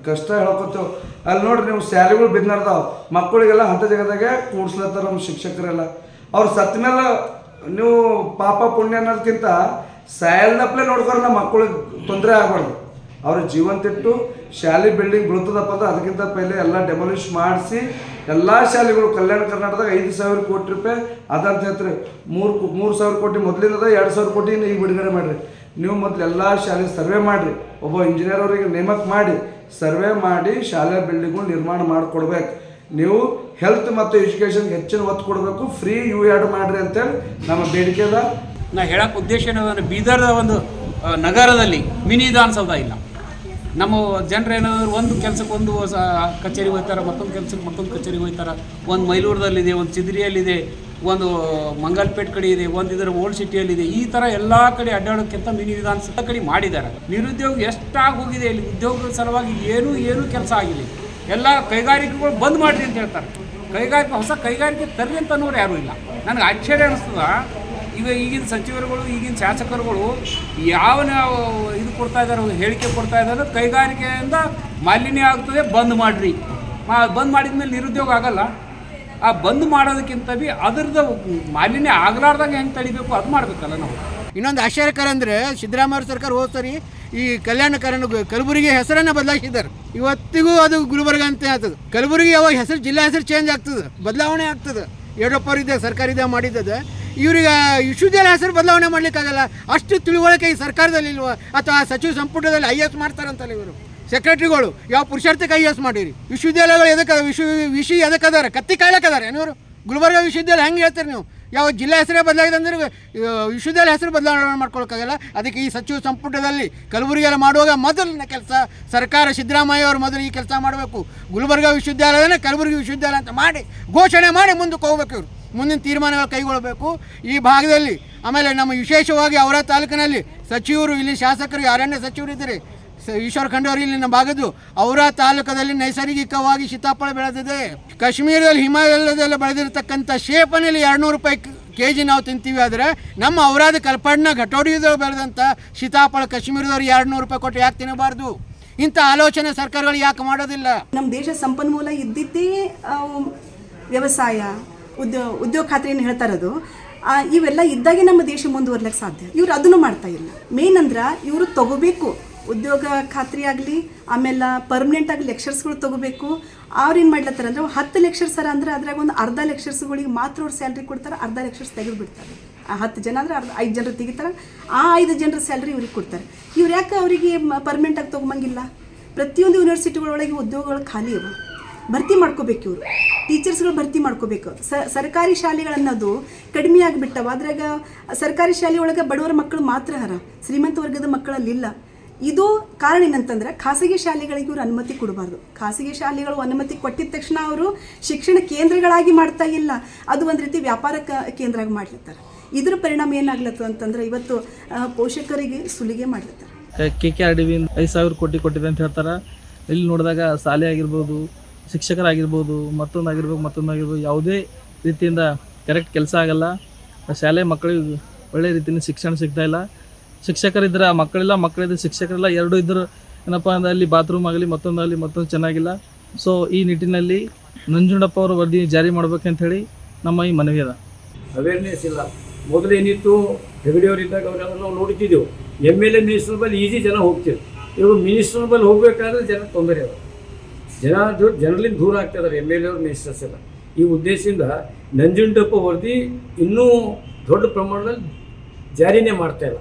ಕಷ್ಟ ಹೇಳ್ಕೊತೇವೆ ಅಲ್ಲಿ ನೋಡ್ರಿ ನೀವು ಸ್ಯಾಲಿಗಳು ಬಿದ್ನರ್ದಾವ ಮಕ್ಕಳಿಗೆಲ್ಲ ಹಂತ ಜಾಗದಾಗೆ ಕೂಡ್ಸ್ಲತ್ತಾರ ನಮ್ಮ ಶಿಕ್ಷಕರೆಲ್ಲ. ಅವ್ರು ಸತ್ತ ಮೇಲೆ ನೀವು ಪಾಪ ಪುಣ್ಯ ಅನ್ನೋದಕ್ಕಿಂತ ಸಾಯಲ್ದಪ್ಲೆ ನೋಡ್ಕೊಂಡು ನಮ್ಮ ಮಕ್ಕಳಿಗೆ ತೊಂದರೆ ಆಗಬಾರ್ದು. ಅವ್ರ ಜೀವಂತಿಟ್ಟು ಶಾಲೆ ಬಿಲ್ಡಿಂಗ್ ಬೀಳ್ತದಪ್ಪ ಅಂದ್ರೆ ಅದಕ್ಕಿಂತ ಪहिले ಎಲ್ಲ ಡೆಮೊಲಿಷ್ ಮಾಡಿಸಿ, ಎಲ್ಲ ಶಾಲೆಗಳು, ಕಲ್ಯಾಣ ಕರ್ನಾಟಕದಾಗ ಐದು ಸಾವಿರ ಕೋಟಿ ರೂಪಾಯಿ ಅದಂತ ಹೇಳ್ತಾರೆ. ಮೂರು ಮೂರು ಸಾವಿರ ಕೋಟಿ ಮೊದಲಿಂದ ಎರಡು ಸಾವಿರ ಕೋಟಿ ಈಗ ಬಿಡುಗಡೆ ಮಾಡಿರಿ. ನೀವು ಮೊದಲು ಎಲ್ಲ ಶಾಲೆ ಸರ್ವೆ ಮಾಡಿರಿ. ಒಬ್ಬ ಇಂಜಿನಿಯರ್ ಅವರಿಗೆ ನೇಮಕ ಮಾಡಿ, ಸರ್ವೆ ಮಾಡಿ ಶಾಲೆ ಬಿಲ್ಡಿಂಗು ನಿರ್ಮಾಣ ಮಾಡಿಕೊಡ್ಬೇಕು. ನೀವು ಹೆಲ್ತ್ ಮತ್ತು ಎಜುಕೇಷನ್ಗೆ ಹೆಚ್ಚಿನ ಒತ್ತು ಕೊಡಬೇಕು ಫ್ರೀ ಯು ಆ್ಯಡ್ ಮಾಡಿರಿ ಅಂತೇಳಿ ನಮ್ಮ ಬೇಡಿಕೆ ಅದ. ನಾ ಹೇಳಕ್ಕೆ ಉದ್ದೇಶ ಏನಂದ್ರೆ ಬೀದರ್ದ ಒಂದು ನಗರದಲ್ಲಿ ಮಿನಿ ವಿಧಾನಸೌಧ ಇಲ್ಲ. ನಮ್ಮ ಜನರು ಏನಾದ್ರು ಒಂದು ಕೆಲಸಕ್ಕೆ ಒಂದು ಕಚೇರಿ ಕಚೇರಿಗೆ ಹೋಗ್ತಾರೆ, ಮತ್ತೊಂದು ಕೆಲಸಕ್ಕೆ ಮತ್ತೊಂದು ಕಚೇರಿಗೆ ಹೋಗ್ತಾರೆ. ಒಂದು ಮೈಲೂರದಲ್ಲಿದೆ, ಒಂದು ಚಿದ್ರಿಯಲ್ಲಿದೆ ಒಂದು ಮಂಗಲ್ಪೇಟ್ ಕಡೆ ಇದೆ, ಒಂದು ಇದರ ಓಲ್ಡ್ ಸಿಟಿಯಲ್ಲಿದೆ, ಈ ಥರ ಎಲ್ಲ ಕಡೆ ಅಡ್ಡಾಡೋಕ್ಕಿಂತ ಮಿನಿ ವಿಧಾನಸೌಧ ಕಡೆ ಮಾಡಿದ್ದಾರೆ. ನಿರುದ್ಯೋಗ ಎಷ್ಟಾಗಿ ಹೋಗಿದೆ ಇಲ್ಲಿ ಉದ್ಯೋಗದ ಸಲುವಾಗಿ ಏನೂ ಏನೂ ಕೆಲಸ ಆಗಿಲ್ಲ. ಎಲ್ಲ ಕೈಗಾರಿಕೆಗಳು ಬಂದ್ ಮಾಡಿರಿ ಅಂತ ಹೇಳ್ತಾರೆ. ಕೈಗಾರಿಕೆ, ಹೊಸ ಕೈಗಾರಿಕೆ ತರಲಿ ಅಂತ ಅನ್ನೋರು ಯಾರೂ ಇಲ್ಲ. ನನಗೆ ಆಶ್ಚರ್ಯ ಅನಿಸ್ತದ. ಈಗ ಈಗಿನ ಸಚಿವರುಗಳು, ಈಗಿನ ಶಾಸಕರುಗಳು ಯಾವ ಇದು ಕೊಡ್ತಾ ಇದ್ದಾರೆ ಹೇಳಿಕೆ ಕೊಡ್ತಾ ಇದ್ದಾರೆ ಕೈಗಾರಿಕೆಯಿಂದ ಮಾಲಿನ್ಯ ಆಗ್ತದೆ, ಬಂದ್ ಮಾಡಿರಿ. ಬಂದ್ ಮಾಡಿದ ಮೇಲೆ ನಿರುದ್ಯೋಗ ಆಗಲ್ಲ. ಆ ಬಂದ್ ಮಾಡೋದಕ್ಕಿಂತ ಬಿ ಅದ್ರದ್ದು ಮಾಲಿನ್ಯ ಆಗ್ಲಾರ್ದಾಗ ಹೆಂಗೆ ತಡಿಬೇಕು ಅದು ಮಾಡಬೇಕಲ್ಲ ನಾವು. ಇನ್ನೊಂದು ಆಶ್ಚರ್ಯಕರ ಅಂದರೆ ಸಿದ್ದರಾಮಯ್ಯ ಸರ್ಕಾರ ಹೋದ ಸರಿ ಈ ಕಲ್ಯಾಣ ಕಾರಣ ಕಲಬುರಗಿ ಹೆಸರನ್ನು ಬದಲಾಯಿಸಿದ್ದಾರೆ. ಇವತ್ತಿಗೂ ಅದು ಗುಲ್ಬರ್ಗ ಅಂತ ಆಗ್ತದೆ. ಕಲಬುರಗಿ ಯಾವಾಗ ಹೆಸರು, ಜಿಲ್ಲಾ ಹೆಸರು ಚೇಂಜ್ ಆಗ್ತದೆ. ಬದಲಾವಣೆ ಆಗ್ತದೆ. ಯಡಿಯೂರಪ್ಪ ಅವರಿದ್ದ ಸರ್ಕಾರ ಇದ್ದಾಗ ಇವರಿಗೆ ಇವ್ರಿಗೆ ವಿಶ್ವವಿದ್ಯಾಲಯ ಹೆಸರು ಬದಲಾವಣೆ ಮಾಡ್ಲಿಕ್ಕಾಗಲ್ಲ. ಅಷ್ಟು ತಿಳುವಳಿಕೆ ಈ ಸರ್ಕಾರದಲ್ಲಿ ಇಲ್ವಾ ಅಥವಾ ಸಚಿವ ಸಂಪುಟದಲ್ಲಿ ಐ ಎಸ್ ಮಾಡ್ತಾರಂತಲ್ಲ ಇವರು? ಸೆಕ್ರೆಟರಿಗಳು ಯಾವ ಪುರುಷಾರ್ಥ ಕೈ ಎಸ್ ಮಾಡಿರಿ? ವಿಶ್ವವಿದ್ಯಾಲಯಗಳು ಎದಕ್ಕೆ ವಿಶ್ವ ವಿಷಯ ಎದಕ್ಕೆ ಅದಾರ? ಕತ್ತಿ ಕಾಯ್ಲಕ್ಕದಾರ ಏನವರು ಗುಲ್ಬರ್ಗ ವಿಶ್ವವಿದ್ಯಾಲಯ ಹೆಂಗೆ ಹೇಳ್ತೀರಿ ನೀವು? ಯಾವ ಜಿಲ್ಲಾ ಹೆಸರೇ ಬದಲಾಗಿದೆ ಅಂದರೆ ವಿಶ್ವವಿದ್ಯಾಲಯ ಹೆಸರು ಬದಲಾವಣೆ ಮಾಡ್ಕೊಳಕ್ಕಾಗಲ್ಲ. ಅದಕ್ಕೆ ಈ ಸಚಿವ ಸಂಪುಟದಲ್ಲಿ ಕಲಬುರಗಿಯಲ್ಲಿ ಮಾಡುವಾಗ ಮೊದಲಿನ ಕೆಲಸ ಸರ್ಕಾರ ಸಿದ್ದರಾಮಯ್ಯ ಅವರು ಮೊದಲು ಈ ಕೆಲಸ ಮಾಡಬೇಕು. ಗುಲ್ಬರ್ಗ ವಿಶ್ವವಿದ್ಯಾಲಯನೇ ಕಲಬುರಗಿ ವಿಶ್ವವಿದ್ಯಾಲಯ ಅಂತ ಮಾಡಿ, ಘೋಷಣೆ ಮಾಡಿ ಮುಂದಕ್ಕೆ ಹೋಗ್ಬೇಕು ಇವರು. ಮುಂದಿನ ತೀರ್ಮಾನಗಳು ಕೈಗೊಳ್ಳಬೇಕು. ಈ ಭಾಗದಲ್ಲಿ ಆಮೇಲೆ ನಮ್ಮ ವಿಶೇಷವಾಗಿ ಅವರ ತಾಲೂಕಿನಲ್ಲಿ ಸಚಿವರು, ಇಲ್ಲಿ ಶಾಸಕರು ಅರಣ್ಯ ಸಚಿವರು ಇದ್ದಾರೆ ಈಶ್ವರ ಖಂಡವರಿ ಇಲ್ಲಿ ನಮ್ಮ ಭಾಗದ್ದು. ಅವರ ತಾಲೂಕದಲ್ಲಿ ನೈಸರ್ಗಿಕವಾಗಿ ಸೀತಾಫಲ ಬೆಳೆದಿದೆ. ಕಾಶ್ಮೀರದಲ್ಲಿ ಹಿಮಾಲಯದಲ್ಲಿ ಬೆಳೆದಿರತಕ್ಕಂಥ ಶೇಪನಲ್ಲಿ ಎರಡುನೂರು ರೂಪಾಯಿ ಕೆ ಜಿ ನಾವು ತಿಂತೀವಿ. ಆದರೆ ನಮ್ಮ ಅವರಾದ ಕಲ್ಪಣ್ಣ ಘಟೋಡಿಯದಲ್ಲಿ ಬೆಳೆದಂಥ ಸೀತಾಫಲ ಕಾಶ್ಮೀರದವ್ರು ಎರಡು ರೂಪಾಯಿ ಕೊಟ್ಟು ಯಾಕೆ ತಿನ್ನಬಾರ್ದು? ಇಂಥ ಆಲೋಚನೆ ಸರ್ಕಾರಗಳು ಯಾಕೆ ಮಾಡೋದಿಲ್ಲ? ನಮ್ಮ ದೇಶ ಸಂಪನ್ಮೂಲ ಇದ್ದಿದ್ದೇ ವ್ಯವಸಾಯ ಉದ್ಯೋಗ ಉದ್ಯೋಗ ಖಾತ್ರಿ ಏನು ಹೇಳ್ತಾ ಇವೆಲ್ಲ ಇದ್ದಾಗೆ ನಮ್ಮ ದೇಶ ಮುಂದುವರ್ಲಿಕ್ಕೆ ಸಾಧ್ಯ. ಇವ್ರು ಅದನ್ನು ಮಾಡ್ತಾ ಇಲ್ಲ. ಮೇನ್ ಅಂದ್ರೆ ಇವರು ತಗೋಬೇಕು. ಉದ್ಯೋಗ ಖಾತ್ರಿ ಆಗಲಿ, ಆಮೇಲೆ ಪರ್ಮನೆಂಟ್ ಆಗಿ ಲೆಕ್ಚರ್ಸ್ಗಳು ತಗೋಬೇಕು. ಅವ್ರು ಏನು ಮಾಡ್ಲತ್ತಾರ ಅಂದ್ರೆ ಹತ್ತು ಲೆಕ್ಚರ್ಸ್ ಅರ ಅಂದ್ರೆ ಅದ್ರಾಗ ಒಂದು ಅರ್ಧ ಲೆಕ್ಚರ್ಸ್ಗಳಿಗೆ ಮಾತ್ರ ಅವ್ರು ಸ್ಯಾಲ್ರಿ ಕೊಡ್ತಾರೆ, ಅರ್ಧ ಲೆಕ್ಚರ್ಸ್ ತೆಗೆದು ಬಿಡ್ತಾರೆ. ಆ ಹತ್ತು ಜನ ಅಂದ್ರೆ ಅರ್ಧ, ಐದು ಜನರು ತೆಗಿತಾರೆ, ಆ ಐದು ಜನರ ಸ್ಯಾಲ್ರಿ ಇವ್ರಿಗೆ ಕೊಡ್ತಾರೆ. ಇವ್ರು ಯಾಕೆ ಅವರಿಗೆ ಪರ್ಮನೆಂಟ್ ಆಗಿ ತೊಗೊಂಬಂಗಿಲ್ಲ? ಪ್ರತಿಯೊಂದು ಯೂನಿವರ್ಸಿಟಿಗಳೊಳಗೆ ಉದ್ಯೋಗಗಳು ಖಾಲಿ ಇವೆ ಭರ್ತಿ ಮಾಡ್ಕೋಬೇಕು ಇವರು. ಟೀಚರ್ಸ್ಗಳು ಭರ್ತಿ ಮಾಡ್ಕೋಬೇಕು. ಸ, ಸರ್ಕಾರಿ ಶಾಲೆಗಳನ್ನೋದು ಕಡಿಮೆ ಆಗಿಬಿಟ್ಟವ. ಅದ್ರಾಗ ಸರ್ಕಾರಿ ಶಾಲೆ ಒಳಗೆ ಬಡವರ ಮಕ್ಕಳು ಮಾತ್ರ ಹರ. ಶ್ರೀಮಂತ ವರ್ಗದ ಮಕ್ಕಳಲ್ಲಿ ಇಲ್ಲ. ಇದು ಕಾರಣ ಏನಂತಂದ್ರೆ ಖಾಸಗಿ ಶಾಲೆಗಳಿಗೆ ಇವರು ಅನುಮತಿ ಕೊಡಬಾರ್ದು. ಖಾಸಗಿ ಶಾಲೆಗಳು ಅನುಮತಿ ಕೊಟ್ಟಿದ ತಕ್ಷಣ ಅವರು ಶಿಕ್ಷಣ ಕೇಂದ್ರಗಳಾಗಿ ಮಾಡ್ತಾ ಇಲ್ಲ. ಅದು ಒಂದು ರೀತಿ ವ್ಯಾಪಾರ ಕೇಂದ್ರ ಆಗಿ ಮಾಡ್ಲತ್ತಾರೆ. ಇದ್ರ ಪರಿಣಾಮ ಏನಾಗ್ಲತ್ತು ಅಂತಂದ್ರೆ ಇವತ್ತು ಪೋಷಕರಿಗೆ ಸುಲಿಗೆ ಮಾಡ್ಲತ್ತಾರೆ. K K R D V ಐದು ಸಾವಿರ ಕೋಟಿ ಕೊಟ್ಟಿದೆ ಅಂತ ಹೇಳ್ತಾರೆ. ಇಲ್ಲಿ ನೋಡಿದಾಗ ಶಾಲೆ ಆಗಿರ್ಬೋದು, ಶಿಕ್ಷಕರಾಗಿರ್ಬೋದು, ಮತ್ತೊಂದು ಆಗಿರ್ಬೋದು ಮತ್ತೊಂದು ಆಗಿರ್ಬೋದು ಯಾವುದೇ ರೀತಿಯಿಂದ ಕರೆಕ್ಟ್ ಕೆಲಸ ಆಗಲ್ಲ. ಶಾಲೆ ಮಕ್ಕಳಿಗೆ ಒಳ್ಳೆ ರೀತಿಯಿಂದ ಶಿಕ್ಷಣ ಸಿಗ್ತಾ ಇಲ್ಲ. ಶಿಕ್ಷಕರಿದ್ರೆ ಮಕ್ಕಳಿಲ್ಲ ಮಕ್ಕಳಿದ್ರೆ ಶಿಕ್ಷಕರಿಲ್ಲ ಎರಡು ಇದ್ದರು ಏನಪ್ಪ ಅಂದ್ರೆ ಅಲ್ಲಿ ಬಾತ್ರೂಮ್ ಆಗಲಿ, ಮತ್ತೊಂದು ಆಗಲಿ, ಮತ್ತೊಂದು ಚೆನ್ನಾಗಿಲ್ಲ. ಸೊ ಈ ನಿಟ್ಟಿನಲ್ಲಿ ನಂಜುಂಡಪ್ಪ ಅವರು ವರದಿ ಜಾರಿ ಮಾಡ್ಬೇಕಂತ ಹೇಳಿ ನಮ್ಮ ಈ ಮನವಿ ಅದ. ಅವೇರ್ನೆಸ್ ಇಲ್ಲ. ಮೊದಲು ಏನಿತ್ತು ಹೆಗಡೆಯವರಿದ್ದಾಗ ಅವರೆಲ್ಲ ನಾವು ನೋಡ್ತಿದ್ದೆವು. ಎಂ ಎಲ್ ಎ ಮಿನಿಸ್ಟರ್ ಬಲ್ಲಿ ಈಸಿ ಜನ ಹೋಗ್ತಿದ್ರು. ಇವರು ಮಿನಿಸ್ಟರ್ ಬಲ್ಲಿ ಹೋಗಬೇಕಾದ್ರೆ ಜನ ತೊಂದರೆ ಅದ. ಜನ ಜನರಿಂದ ದೂರ ಆಗ್ತಾ ಇದಾರೆ ಎಂ ಎಲ್ ಎ ಅವ್ರ ಮಿನಿಸ್ಟರ್ಸ್ ಎಲ್ಲ. ಈ ಉದ್ದೇಶದಿಂದ ನಂಜುಂಡಪ್ಪ ವರದಿ ಇನ್ನೂ ದೊಡ್ಡ ಪ್ರಮಾಣದಲ್ಲಿ ಜಾರಿನೇ ಮಾಡ್ತಾ ಇಲ್ಲ.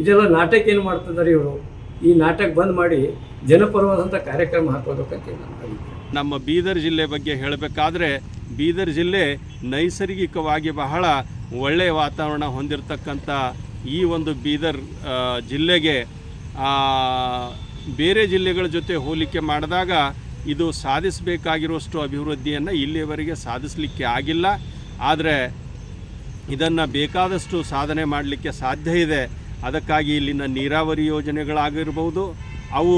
ಇದೆಲ್ಲ ನಾಟಕ ಏನು ಮಾಡ್ತಿದ್ದಾರೆ ಇವರು? ಈ ನಾಟಕ ಬಂದ್ ಮಾಡಿ ಜನಪರವಾದಂಥ ಕಾರ್ಯಕ್ರಮ ಹಾಕೋದಕ್ಕಂತ ನಮ್ಮ ಬೀದರ್ ಜಿಲ್ಲೆ ಬಗ್ಗೆ ಹೇಳಬೇಕಾದ್ರೆ ಬೀದರ್ ಜಿಲ್ಲೆ ನೈಸರ್ಗಿಕವಾಗಿ ಬಹಳ ಒಳ್ಳೆಯ ವಾತಾವರಣ ಹೊಂದಿರತಕ್ಕಂಥ ಈ ಒಂದು ಬೀದರ್ ಜಿಲ್ಲೆಗೆ ಬೇರೆ ಜಿಲ್ಲೆಗಳ ಜೊತೆ ಹೋಲಿಕೆ ಮಾಡಿದಾಗ ಇದು ಸಾಧಿಸಬೇಕಾಗಿರುವಷ್ಟು ಅಭಿವೃದ್ಧಿಯನ್ನು ಇಲ್ಲಿಯವರೆಗೆ ಸಾಧಿಸಲಿಕ್ಕೆ ಆಗಿಲ್ಲ. ಆದರೆ ಇದನ್ನು ಬೇಕಾದಷ್ಟು ಸಾಧನೆ ಮಾಡಲಿಕ್ಕೆ ಸಾಧ್ಯ ಇದೆ. ಅದಕ್ಕಾಗಿ ಇಲ್ಲಿನ ನೀರಾವರಿ ಯೋಜನೆಗಳಾಗಿರ್ಬೋದು, ಅವು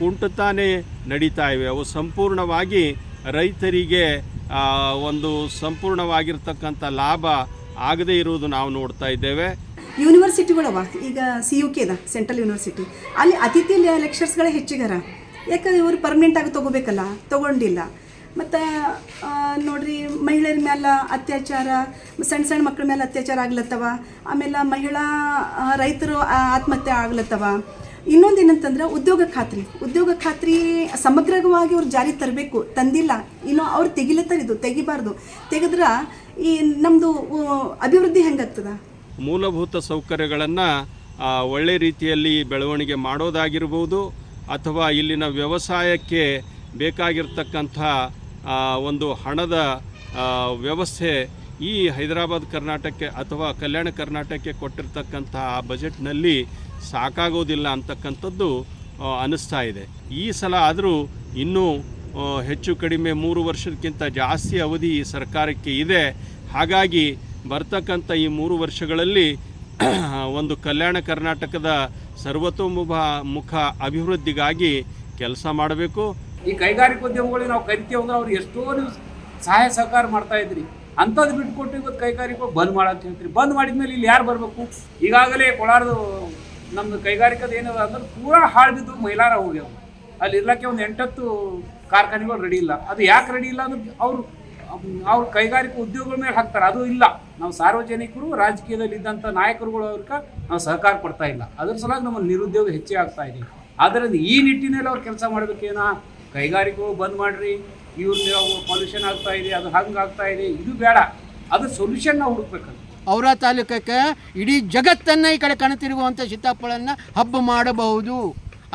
ಕುಂಟುತ್ತಾನೆ ನಡೀತಾ ಇವೆ. ಅವು ಸಂಪೂರ್ಣವಾಗಿ ರೈತರಿಗೆ ಒಂದು ಸಂಪೂರ್ಣವಾಗಿರ್ತಕ್ಕಂಥ ಲಾಭ ಆಗದೇ ಇರುವುದು ನಾವು ನೋಡ್ತಾ ಇದ್ದೇವೆ. ಯೂನಿವರ್ಸಿಟಿಗಳವ ಈಗ ಸಿ ಯು ಕೆದ ಸೆಂಟ್ರಲ್ ಯೂನಿವರ್ಸಿಟಿ ಅಲ್ಲಿ ಅತಿಥಿ ಲೆಕ್ಚರ್ಸ್ಗಳೇ ಹೆಚ್ಚಿಗಾರ? ಯಾಕಂದ್ರೆ ಇವರು ಪರ್ಮನೆಂಟ್ ಆಗಿ ತಗೋಬೇಕಲ್ಲ, ತೊಗೊಂಡಿಲ್ಲ. ಮತ್ತು ನೋಡ್ರಿ, ಮಹಿಳೆಯರ ಮೇಲೆ ಅತ್ಯಾಚಾರ ಸಣ್ಣ ಸಣ್ಣ ಮಕ್ಕಳ ಮೇಲೆ ಅತ್ಯಾಚಾರ ಆಗ್ಲತ್ತವ. ಆಮೇಲೆ ಮಹಿಳಾ ರೈತರು ಆತ್ಮಹತ್ಯೆ ಆಗ್ಲತ್ತವ. ಇನ್ನೊಂದು ಏನಂತಂದ್ರೆ, ಉದ್ಯೋಗ ಖಾತ್ರಿ. ಉದ್ಯೋಗ ಖಾತ್ರಿ ಸಮಗ್ರವಾಗಿ ಅವ್ರು ಜಾರಿ ತರಬೇಕು. ತಂದಿಲ್ಲ. ಇನ್ನು ಅವ್ರು ತೆಗಿಲತ್ತರ ಇದು. ತೆಗಿಬಾರ್ದು. ತೆಗೆದ್ರೆ ಈ ನಮ್ಮದು ಅಭಿವೃದ್ಧಿ ಹೆಂಗಾಗ್ತದ? ಮೂಲಭೂತ ಸೌಕರ್ಯಗಳನ್ನು ಒಳ್ಳೆ ರೀತಿಯಲ್ಲಿ ಬೆಳವಣಿಗೆ ಮಾಡೋದಾಗಿರ್ಬೋದು, ಅಥವಾ ಇಲ್ಲಿನ ವ್ಯವಸಾಯಕ್ಕೆ ಬೇಕಾಗಿರ್ತಕ್ಕಂಥ ಒಂದು ಹಣದ ವ್ಯವಸ್ಥೆ ಈ ಹೈದರಾಬಾದ್ ಕರ್ನಾಟಕಕ್ಕೆ ಅಥವಾ ಕಲ್ಯಾಣ ಕರ್ನಾಟಕಕ್ಕೆ ಕೊಟ್ಟಿರ್ತಕ್ಕಂತಹ ಆ ಬಜೆಟ್ನಲ್ಲಿ ಸಾಕಾಗೋದಿಲ್ಲ ಅಂತಕ್ಕಂಥದ್ದು ಅನ್ನಿಸ್ತಾ ಇದೆ. ಈ ಸಲ ಆದರೂ ಇನ್ನೂ ಹೆಚ್ಚು ಕಡಿಮೆ ಮೂರು ವರ್ಷಕ್ಕಿಂತ ಜಾಸ್ತಿ ಅವಧಿ ಈ ಸರ್ಕಾರಕ್ಕೆ ಇದೆ. ಹಾಗಾಗಿ ಬರ್ತಕ್ಕಂಥ ಈ ಮೂರು ವರ್ಷಗಳಲ್ಲಿ ಒಂದು ಕಲ್ಯಾಣ ಕರ್ನಾಟಕದ ಸರ್ವತೋಮುಖ ಮುಖ ಅಭಿವೃದ್ಧಿಗಾಗಿ ಕೆಲಸ ಮಾಡಬೇಕು. ಈ ಕೈಗಾರಿಕೋದ್ಯಮಗಳಿಗೆ ನಾವು ಕರಿತೀವಿ ಅಂದ್ರೆ ಅವ್ರು ಎಷ್ಟೋ ನೀವು ಸಹಾಯ ಸಹಕಾರ ಮಾಡ್ತಾ ಇದ್ರಿ. ಅಂಥದ್ದು ಬಿಟ್ಕೊಟ್ಟು ಇವತ್ತು ಕೈಗಾರಿಕೆ ಬಂದ್ ಮಾಡಂತ ಹೇಳ್ತೀರಿ. ಬಂದ್ ಮಾಡಿದ್ಮೇಲೆ ಇಲ್ಲಿ ಯಾರು ಬರಬೇಕು? ಈಗಾಗಲೇ ಕೋಲಾರದ ನಮ್ಮದು ಕೈಗಾರಿಕದ ಏನದ ಅಂದ್ರೆ ಪೂರಾ ಹಾಳು ಬಿದ್ದು ಮೈಲಾರ ಹೋಗ್ಯಾವ. ಅಲ್ಲಿ ಇರ್ಲಕ್ಕೆ ಒಂದು ಎಂಟತ್ತು ಕಾರ್ಖಾನೆಗಳು ರೆಡಿ ಇಲ್ಲ. ಅದು ಯಾಕೆ ರೆಡಿ ಇಲ್ಲ ಅಂದ್ರೆ ಅವರು, ಅವ್ರ ಕೈಗಾರಿಕಾ ಉದ್ಯೋಗಗಳ ಮೇಲೆ ಹಾಕ್ತಾರೆ. ಅದು ಇಲ್ಲ. ನಾವು ಸಾರ್ವಜನಿಕರು, ರಾಜಕೀಯದಲ್ಲಿ ಇದ್ದಂಥ ನಾಯಕರುಗಳು ಅವ್ರಿಗೆ ನಾವು ಸಹಕಾರ ಕೊಡ್ತಾ ಇಲ್ಲ. ಅದ್ರ ಸಲುವಾಗಿ ನಮ್ಮ ನಿರುದ್ಯೋಗ ಹೆಚ್ಚೇ ಆಗ್ತಾ ಇದೆ. ಆದ್ದರಿಂದ ಈ ನಿಟ್ಟಿನಲ್ಲಿ ಅವ್ರು ಕೆಲಸ ಮಾಡ್ಬೇಕೇನ ಕೈಗಾರಿಕೆಗಳು ಬಂದ್ ಮಾಡ್ರಿ ಇವ್ರನ್ನ ಪೊಲ್ಯೂಷನ್ ಆಗ್ತಾ ಇದೆ, ಅದು ಹಂಗೆ ಆಗ್ತಾ ಇದೆ, ಇದು ಬೇಡ. ಅದು ಸೊಲ್ಯೂಷನ್ ನಾವು ಹುಡುಕ್ಬೇಕಂತ ಅವರ ತಾಲೂಕಕ್ಕೆ ಇಡೀ ಜಗತ್ತನ್ನು ಈ ಕಡೆ ಕಣತಿರುಗುವಂಥ ಸೀತಾಫಲನ್ನು ಹಬ್ಬ ಮಾಡಬಹುದು.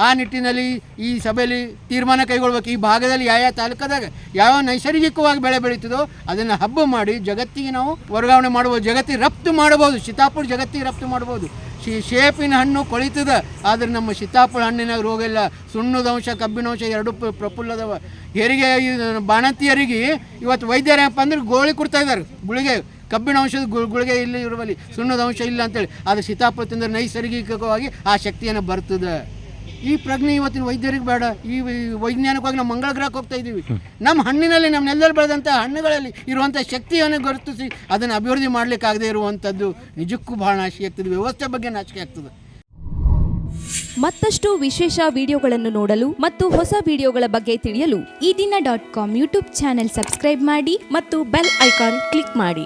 ಆ ನಿಟ್ಟಿನಲ್ಲಿ ಈ ಸಭೆಯಲ್ಲಿ ತೀರ್ಮಾನ ಕೈಗೊಳ್ಬೇಕು. ಈ ಭಾಗದಲ್ಲಿ ಯಾವ ಯಾವ ತಾಲೂಕದಾಗ ಯಾವ ನೈಸರ್ಗಿಕವಾಗಿ ಬೆಳೆ ಬೆಳೀತದೋ ಅದನ್ನು ಹಬ್ಬ ಮಾಡಿ ಜಗತ್ತಿಗೆ ನಾವು ವರ್ಗಾವಣೆ ಮಾಡ್ಬೋದು ಜಗತ್ತಿಗೆ ರಫ್ತು ಮಾಡ್ಬೋದು ಸೀತಾಪುರ ಜಗತ್ತಿಗೆ ರಫ್ತು ಮಾಡ್ಬೋದು ಶೇಪಿನ ಹಣ್ಣು ಕೊಳಿತದ. ಆದರೆ ನಮ್ಮ ಸೀತಾಫಲ ಹಣ್ಣಿನಾಗ ರೋಗ ಇಲ್ಲ. ಸುಣ್ಣದ ಅಂಶ, ಕಬ್ಬಿನ ಅಂಶ ಎರಡು ಪ್ರ- ಪ್ರಫುಲ್ಲದವ. ಹೆರಿಗೆ ಬಾಣಂತಿಯರಿಗೆ ಇವತ್ತು ವೈದ್ಯರೇನಪ್ಪ ಅಂದ್ರೆ ಗೋಳಿ ಕೊಡ್ತಾ ಇದ್ದಾರೆ. ಗುಳಿಗೆ ಕಬ್ಬಿಣ ಅಂಶದ ಗು- ಗುಳಿಗೆ ಇಲ್ಲಿ ಇರುವಲ್ಲಿ ಸುಣ್ಣದ ಅಂಶ ಇಲ್ಲ ಅಂತೇಳಿ. ಆದರೆ ಸೀತಾಫಲ ತಿಂದರೆ ನೈಸರ್ಗಿಕವಾಗಿ ಆ ಶಕ್ತಿಯನ್ನು ಬರ್ತದೆ. ಈ ಪ್ರಜ್ಞೆ ಇವತ್ತಿನ ವೈದ್ಯರಿಗೆ ಬೇಡ. ಈ ವೈಜ್ಞಾನಿಕವಾಗಿ ನಾವು ಮಂಗಳ ಗ್ರಹಕ್ಕೆ ಹೋಗ್ತಾ ಇದ್ದೀವಿ. ನಮ್ಮ ಹಣ್ಣಿನಲ್ಲಿ, ನಮ್ಮ ನೆಲದಲ್ಲಿ ಬೆಳೆದಂಥ ಹಣ್ಣುಗಳಲ್ಲಿ ಇರುವಂಥ ಶಕ್ತಿಯನ್ನು ಗುರುತಿಸಿ ಅದನ್ನು ಅಭಿವೃದ್ಧಿ ಮಾಡಲಿಕ್ಕಾಗದೇ ಇರುವಂಥದ್ದು ನಿಜಕ್ಕೂ ಭಾಳ ನಾಶಿ ಆಗ್ತದೆ. ವ್ಯವಸ್ಥೆ ಬಗ್ಗೆ ನಾಚಿಕೆ ಆಗ್ತದೆ. ಮತ್ತಷ್ಟು ವಿಶೇಷ ವಿಡಿಯೋಗಳನ್ನು ನೋಡಲು ಮತ್ತು ಹೊಸ ವಿಡಿಯೋಗಳ ಬಗ್ಗೆ ತಿಳಿಯಲು Ee Dina dot com YouTube channel subscribe ಮಾಡಿ ಮತ್ತು ಬೆಲ್ ಐಕಾನ್ ಕ್ಲಿಕ್ ಮಾಡಿ.